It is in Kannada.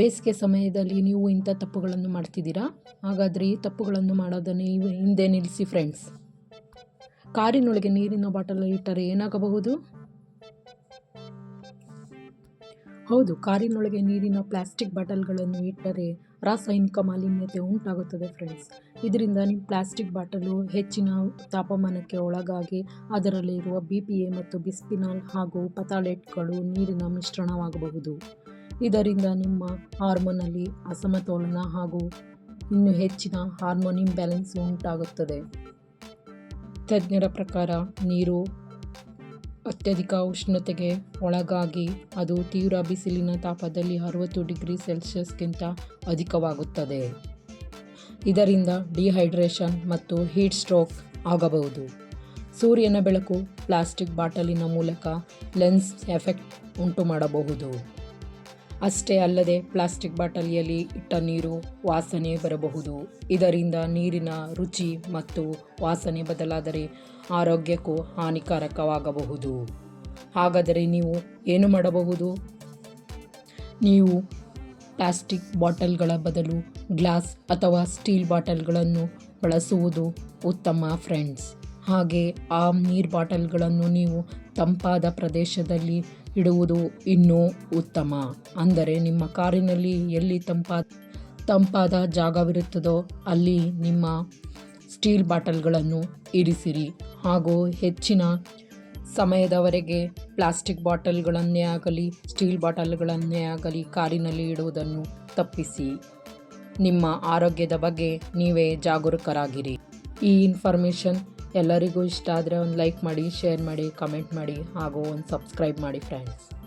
ಬೇಸಿಗೆ ಸಮಯದಲ್ಲಿ ನೀವು ಇಂಥ ತಪ್ಪುಗಳನ್ನು ಮಾಡ್ತಿದ್ದೀರಾ? ಹಾಗಾದರೆ ಈ ತಪ್ಪುಗಳನ್ನು ಮಾಡೋದನ್ನು ಹಿಂದೆ ನಿಲ್ಲಿಸಿ ಫ್ರೆಂಡ್ಸ್ ಕಾರಿನೊಳಗೆ ನೀರಿನ ಬಾಟಲ್ ಇಟ್ಟರೆ ಏನಾಗಬಹುದು? ಹೌದು, ಕಾರಿನೊಳಗೆ ನೀರಿನ ಪ್ಲಾಸ್ಟಿಕ್ ಬಾಟಲ್ಗಳನ್ನು ಇಟ್ಟರೆ ರಾಸಾಯನಿಕ ಮಾಲಿನ್ಯತೆ ಉಂಟಾಗುತ್ತದೆ ಫ್ರೆಂಡ್ಸ್ ಇದರಿಂದ ನಿಮ್ಮ ಪ್ಲಾಸ್ಟಿಕ್ ಬಾಟಲು ಹೆಚ್ಚಿನ ತಾಪಮಾನಕ್ಕೆ ಒಳಗಾಗಿ ಅದರಲ್ಲಿರುವ ಬಿ ಪಿ ಎ ಮತ್ತು ಬಿಸ್ಪಿನಾಲ್ ಹಾಗೂ ಪತಾಲೆಟ್ಗಳು ನೀರಿನ ಮಿಶ್ರಣವಾಗಬಹುದು. ಇದರಿಂದ ನಿಮ್ಮ ಹಾರ್ಮೋನಲ್ಲಿ ಅಸಮತೋಲನ ಹಾಗೂ ಇನ್ನೂ ಹೆಚ್ಚಿನ ಹಾರ್ಮೋನ್ ಇಂಬ್ಯಾಲೆನ್ಸ್ ಉಂಟಾಗುತ್ತದೆ. ತಜ್ಞರ ಪ್ರಕಾರ ನೀರು ಅತ್ಯಧಿಕ ಉಷ್ಣತೆಗೆ ಒಳಗಾಗಿ ಅದು ತೀವ್ರ ಬಿಸಿಲಿನ ತಾಪದಲ್ಲಿ ಅರವತ್ತು ಡಿಗ್ರಿ ಸೆಲ್ಸಿಯಸ್ಗಿಂತ ಅಧಿಕವಾಗುತ್ತದೆ. ಇದರಿಂದ ಡಿಹೈಡ್ರೇಷನ್ ಮತ್ತು ಹೀಟ್ ಸ್ಟ್ರೋಕ್ ಆಗಬಹುದು. ಸೂರ್ಯನ ಬೆಳಕು ಪ್ಲಾಸ್ಟಿಕ್ ಬಾಟಲಿನ ಮೂಲಕ ಲೆನ್ಸ್ ಎಫೆಕ್ಟ್ ಉಂಟು ಮಾಡಬಹುದು ಅಷ್ಟೇ ಅಲ್ಲದೆ ಪ್ಲಾಸ್ಟಿಕ್ ಬಾಟಲಿಯಲ್ಲಿ ಇಟ್ಟ ನೀರು ವಾಸನೆ ಬರಬಹುದು. ಇದರಿಂದ ನೀರಿನ ರುಚಿ ಮತ್ತು ವಾಸನೆ ಬದಲಾದರೆ ಆರೋಗ್ಯಕ್ಕೂ ಹಾನಿಕಾರಕವಾಗಬಹುದು. ಹಾಗಾದರೆ ನೀವು ಏನು ಮಾಡಬಹುದು? ನೀವು ಪ್ಲಾಸ್ಟಿಕ್ ಬಾಟಲ್ಗಳ ಬದಲು ಗ್ಲಾಸ್ ಅಥವಾ ಸ್ಟೀಲ್ ಬಾಟಲ್ಗಳನ್ನು ಬಳಸುವುದು ಉತ್ತಮ, ಫ್ರೆಂಡ್ಸ್. ಹಾಗೆ ಆ ನೀರು ಬಾಟಲ್ಗಳನ್ನು ನೀವು ತಂಪಾದ ಪ್ರದೇಶದಲ್ಲಿ ಇಡುವುದು ಇನ್ನೂ ಉತ್ತಮ. ಅಂದರೆ ನಿಮ್ಮ ಕಾರಿನಲ್ಲಿ ಎಲ್ಲಿ ತಂಪಾದ ತಂಪಾದ ಜಾಗವಿರುತ್ತದೋ ಅಲ್ಲಿ ನಿಮ್ಮ ಸ್ಟೀಲ್ ಬಾಟಲ್ಗಳನ್ನು ಇರಿಸಿರಿ. ಹಾಗೂ ಹೆಚ್ಚಿನ ಸಮಯದವರೆಗೆ ಪ್ಲಾಸ್ಟಿಕ್ ಬಾಟಲ್ಗಳನ್ನೇ ಆಗಲಿ, ಸ್ಟೀಲ್ ಬಾಟಲ್ಗಳನ್ನೇ ಆಗಲಿ ಕಾರಿನಲ್ಲಿ ಇಡುವುದನ್ನು ತಪ್ಪಿಸಿ. ನಿಮ್ಮ ಆರೋಗ್ಯದ ಬಗ್ಗೆ ನೀವೇ ಜಾಗರೂಕರಾಗಿರಿ. ಈ ಇನ್ಫಾರ್ಮೇಷನ್ ಎಲ್ಲರಿಗೂ ಇಷ್ಟ ಆದರೆ ಒಂದು ಲೈಕ್ ಮಾಡಿ, ಶೇರ್ ಮಾಡಿ, ಕಮೆಂಟ್ ಮಾಡಿ ಹಾಗೂ ಒಂದು ಸಬ್ಸ್ಕ್ರೈಬ್ ಮಾಡಿ ಫ್ರೆಂಡ್ಸ್